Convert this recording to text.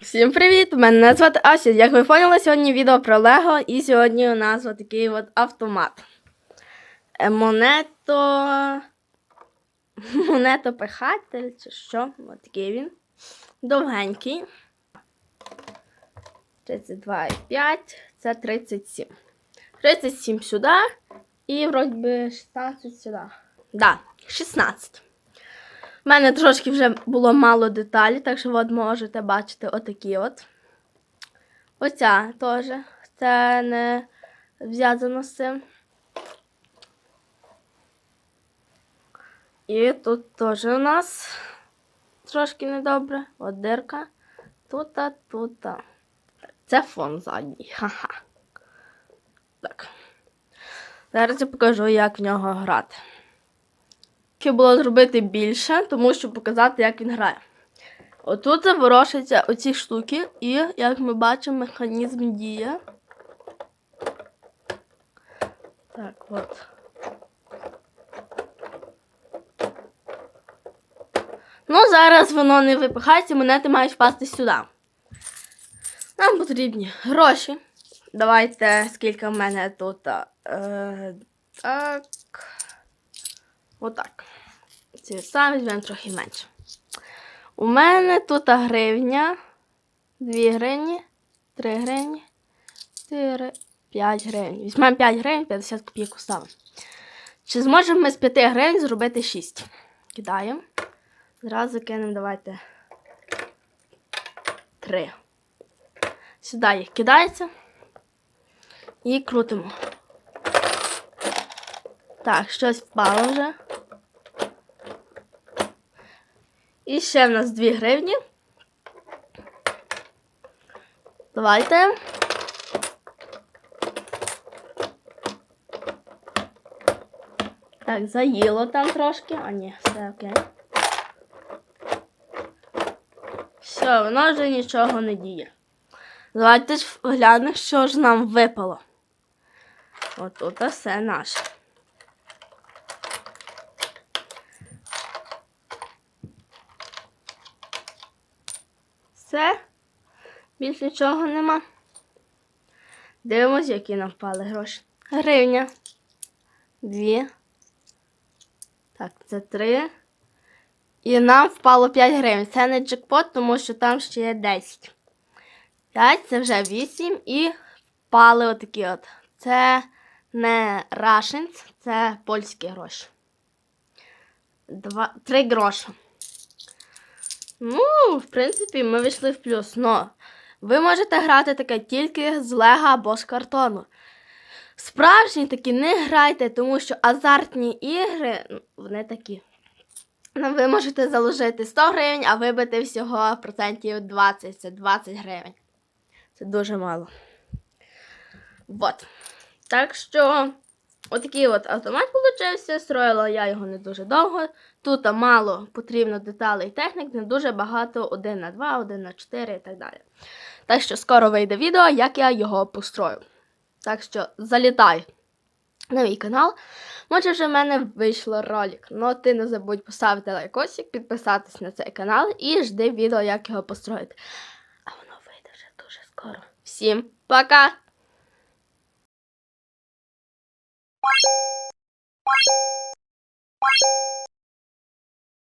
Всім привіт! Мене звати Ася. Як ви поняли, сьогодні відео про Лего, і сьогодні у нас такий от автомат. Е, Монето. Монетопихатель, чи що? От такий він. Довгенький. 32,5, це 37. 37 сюди. І вроді би 16 сюди. Да, 16. У мене трошки вже було мало деталі, так що от можете бачити отакі от. Оця теж. Це не зв'язано з цим. І тут теж у нас трошки недобре. От дирка. Тута, тута. Це фон задній. Ха-ха. Так. Зараз я покажу, як в нього грати. Хотів було зробити більше, тому що показати, як він грає. Отут заворошаться оці штуки, і, як ми бачимо, механізм діє. Так, от. Ну, зараз воно не випихається, монети мають впасти сюди. Нам потрібні гроші. Давайте, скільки в мене тут. Е, так. Отак. Ці самі візьмемо трохи менше. У мене тут гривня, 2 гривні, 3 гривні, 4, 5 гривень. Візьмемо 5 гривень, 50 копійок ставимо. Чи зможемо ми з 5 гривень зробити 6? Кидаємо. Зразу кинемо, давайте 3. Сюди їх кидається. І крутимо. Так, щось впало вже. І ще в нас 2 гривні. Давайте. Так, заїло там трошки. А ні, все окей. Все, воно вже нічого не діє. Давайте ж глянемо, що ж нам випало. Отут все наше. Все. Більше нічого нема. Дивимось, які нам впали гроші. Гривня. Дві. Так, це три. І нам впало 5 гривень. Це не джекпот, тому що там ще є 10. 5 це вже 8 і впали отакі от. Це не рашинц, це польські гроші. Два, 3 гроші. Ну, в принципі, ми вийшли в плюс. Но ви можете грати таке тільки з лего або з картону. Справжні такі не грайте, тому що азартні ігри, ну, вони такі. Ну, ви можете заложити 100 гривень, а вибити всього процентів 20, це 20 гривень. Це дуже мало. Вот. Так що, отакий от автомат получився. Строїла я його не дуже довго. Тут мало потрібно деталей технік, не дуже багато 1 на 2, 1 на 4 і так далі. Так що скоро вийде відео, як я його построю. Так що залітай на мій канал. Може, вже в мене вийшло ролик. Ну, ти не забудь поставити лайкосик, підписатись на цей канал і жди відео, як його построїти. А воно вийде вже дуже скоро. Всім пока!